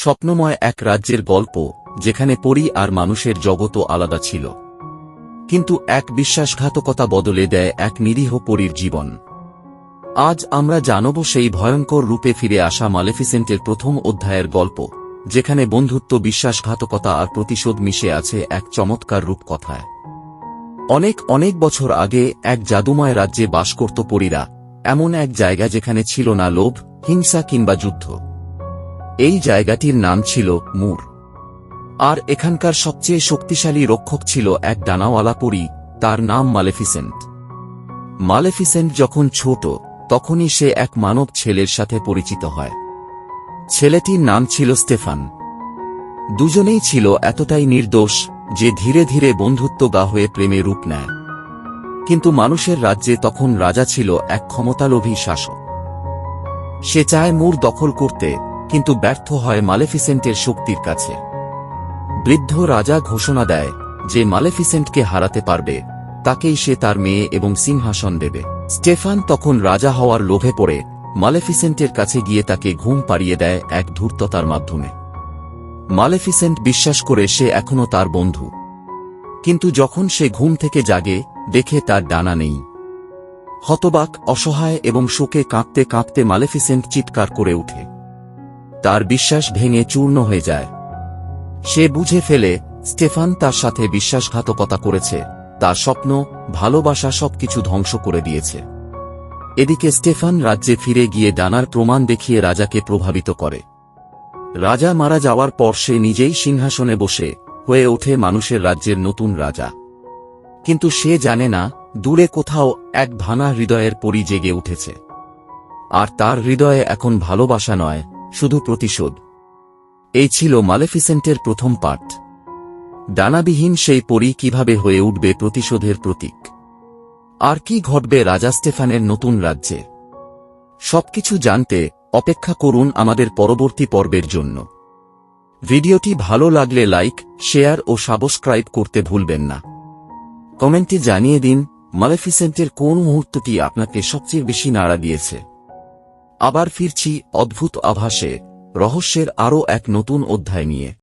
স্বপ্নময় এক রাজ্যের গল্প, যেখানে পরী আর মানুষের জগতও আলাদা ছিল। কিন্তু এক বিশ্বাসঘাতকতা বদলে দেয় এক নিরীহ পরীর জীবন। আজ আমরা জানব সেই ভয়ঙ্কর রূপে ফিরে আসা মালেফিসেন্টের প্রথম অধ্যায়ের গল্প, যেখানে বন্ধুত্ব, বিশ্বাসঘাতকতা আর প্রতিশোধ মিশে আছে এক চমৎকার রূপকথায়। অনেক অনেক বছর আগে এক জাদুময় রাজ্যে বাস করত পরীরা, এমন এক জায়গা যেখানে ছিল না লোভ, হিংসা কিংবা যুদ্ধ। এই জায়গাটির নাম ছিল মুর। আর এখানকার সবচেয়ে শক্তিশালী রক্ষক ছিল এক ডানাওয়ালা পরী, তার নাম মালেফিসেন্ট। মালেফিসেন্ট যখন ছোট, তখনই সে এক মানব ছেলের সাথে পরিচিত হয়। ছেলেটির নাম ছিল স্টেফান। দুজনেই ছিল এতটাই নির্দোষ যে ধীরে ধীরে বন্ধুত্ব গা হয়ে প্রেমে রূপ নেয়। কিন্তু মানুষের রাজ্যে তখন রাজা ছিল এক ক্ষমতালোভী শাসক। সে চায় মুর দখল করতে কিন্তু ব্যর্থ হয় মালেফিসেন্টের শক্তির কাছে। বৃদ্ধ রাজা ঘোষণা দেয় যে মালেফিসেন্টকে হারাতে পারবে, তাকেই সে তার মেয়ে এবং সিংহাসন দেবে। স্টেফান তখন রাজা হওয়ার লোভে পড়ে, মালেফিসেন্টের কাছে গিয়ে তাকে ঘুম পাড়িয়ে দেয় এক ধূর্ততার মাধ্যমে। মালেফিসেন্ট বিশ্বাস করে সে এখনও তার বন্ধু। কিন্তু যখন সে ঘুম থেকে জাগে, দেখে তার ডানা নেই। হতবাক, অসহায় এবং শোকে কাঁপতে কাঁপতে মালেফিসেন্ট চিৎকার করে উঠে তার বিশ্বাস ভেঙে চূর্ণ হয়ে যায়। সে বুঝে ফেলে, স্টেফান তার সাথে বিশ্বাসঘাতকতা করেছে, তার স্বপ্ন, ভালোবাসা সবকিছু ধ্বংস করে দিয়েছে। এদিকে স্টেফান রাজ্যে ফিরে গিয়ে ডানার প্রমাণ দেখিয়ে রাজাকে প্রভাবিত করে। রাজা মারা যাওয়ার পর সে নিজেই সিংহাসনে বসে, হয়ে ওঠে মানুষের রাজ্যের নতুন রাজা। কিন্তু সে জানে না, দূরে কোথাও এক ভাঙা হৃদয়ের পরি জেগে উঠেছে। আর তার হৃদয়ে এখন ভালোবাসা নয় শুধু প্রতিশোধ। এই ছিল মালেফিসেন্টের প্রথম পাঠ। ডানাবিহীন সেই পরি কীভাবে হয়ে উঠবে প্রতিশোধের প্রতীক? আর কি ঘটবে রাজা স্টেফানের নতুন রাজ্যে? সবকিছু জানতে অপেক্ষা করুন আমাদের পরবর্তী পর্বের জন্য। ভিডিওটি ভালো লাগলে লাইক, শেয়ার ও সাবস্ক্রাইব করতে ভুলবেন না। কমেন্টে জানিয়ে দিন, মালেফিসেন্টের কোন মুহূর্তটি আপনাকে সবচেয়ে বেশি নাড়া দিয়েছে। আবার ফিরছি অদ্ভুত আভাসে রহস্যের আরও এক নতুন অধ্যায় নিয়ে।